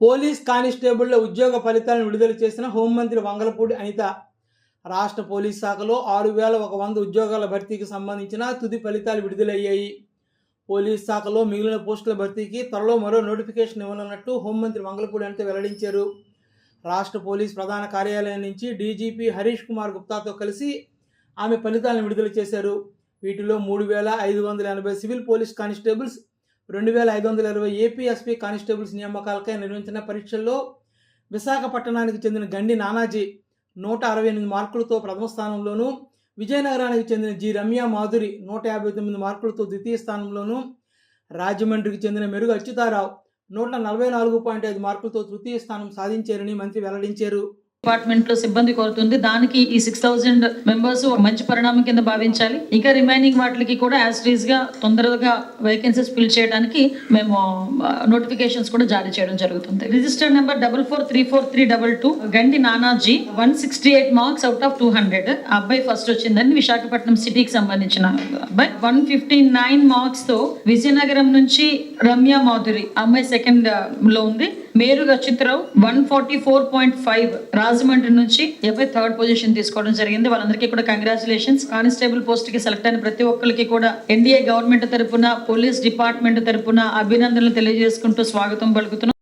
Police కానిస్టేబుళ్ళ ఉద్యోగ ఫలితాలను విడుదల చేసిన హోంమంత్రి వంగలపూడి అనిత రాష్ట్ర పోలీస్ శాఖలో ఆరు వేల ఒక వంద ఉద్యోగాల భర్తీకి సంబంధించిన తుది ఫలితాలు విడుదలయ్యాయి. పోలీస్ శాఖలో మిగిలిన పోస్టుల భర్తీకి త్వరలో మరో నోటిఫికేషన్ ఇవ్వనున్నట్టు హోంమంత్రి వంగలపూడి అనిత వెల్లడించారు. రాష్ట్ర పోలీస్ ప్రధాన కార్యాలయం నుంచి డీజీపీ హరీష్ కుమార్ గుప్తాతో కలిసి ఆమె ఫలితాలను విడుదల చేశారు. వీటిలో మూడు వేల ఐదు వందల ఎనభై సివిల్ పోలీస్ కానిస్టేబుల్స్ రెండు వేల ఐదు వందల ఇరవై ఏపీఎస్పీ కానిస్టేబుల్స్ నియామకాలకై నిర్వహించిన పరీక్షల్లో విశాఖపట్టణానికి చెందిన గండి నానాజీ నూట అరవై ఎనిమిది మార్కులతో ప్రథమ స్థానంలోనూ విజయనగరానికి చెందిన జి రమ్య మాధురి నూట యాభై తొమ్మిది మార్కులతో ద్వితీయ స్థానంలోనూ రాజమండ్రికి చెందిన మెరుగు అచ్యుతారావు నూట నలభై నాలుగు పాయింట్ ఐదు మార్కులతో తృతీయ స్థానం సాధించారని మంత్రి వెల్లడించారు. డిపార్ట్మెంట్లో సిబ్బంది కోరుతుంది. దానికి ఈ సిక్స్ థౌసండ్ మెంబర్స్ మంచి పరిణామం కింద భావించాలి. ఇంకా రిమైనింగ్ వాటికి కూడా యాజ్గా తొందరగా వేకెన్సీస్ ఫిల్ చేయడానికి మేము నోటిఫికేషన్స్ కూడా జారీ చేయడం జరుగుతుంది. Register number double four three four three double two Gandi Nanaji one sixty eight marks out of two hundred అబ్బాయి ఫస్ట్ వచ్చిందని విశాఖపట్నం సిటీకి సంబంధించిన అబ్బాయి. వన్ ఫిఫ్టీ నైన్ మార్క్స్తో విజయనగరం నుంచి రమ్య మాధురి అమ్మాయి సెకండ్లో ఉంది. Meruga Chitrarao one forty four point five Rajahmundry నుంచి ఎవై థర్డ్ పొజిషన్ తీసుకోవడం జరిగింది. వాళ్ళందరికీ కూడా కంగ్రాచులేషన్స్. కానిస్టేబుల్ పోస్ట్కి సెలెక్ట్ అయిన ప్రతి ఒక్కరికి కూడా ఎన్డీఏ గవర్నమెంట్ తరపున పోలీస్ డిపార్ట్మెంట్ తరపున అభినందనలు తెలియజేసుకుంటూ స్వాగతం పలుకుతున్నాం.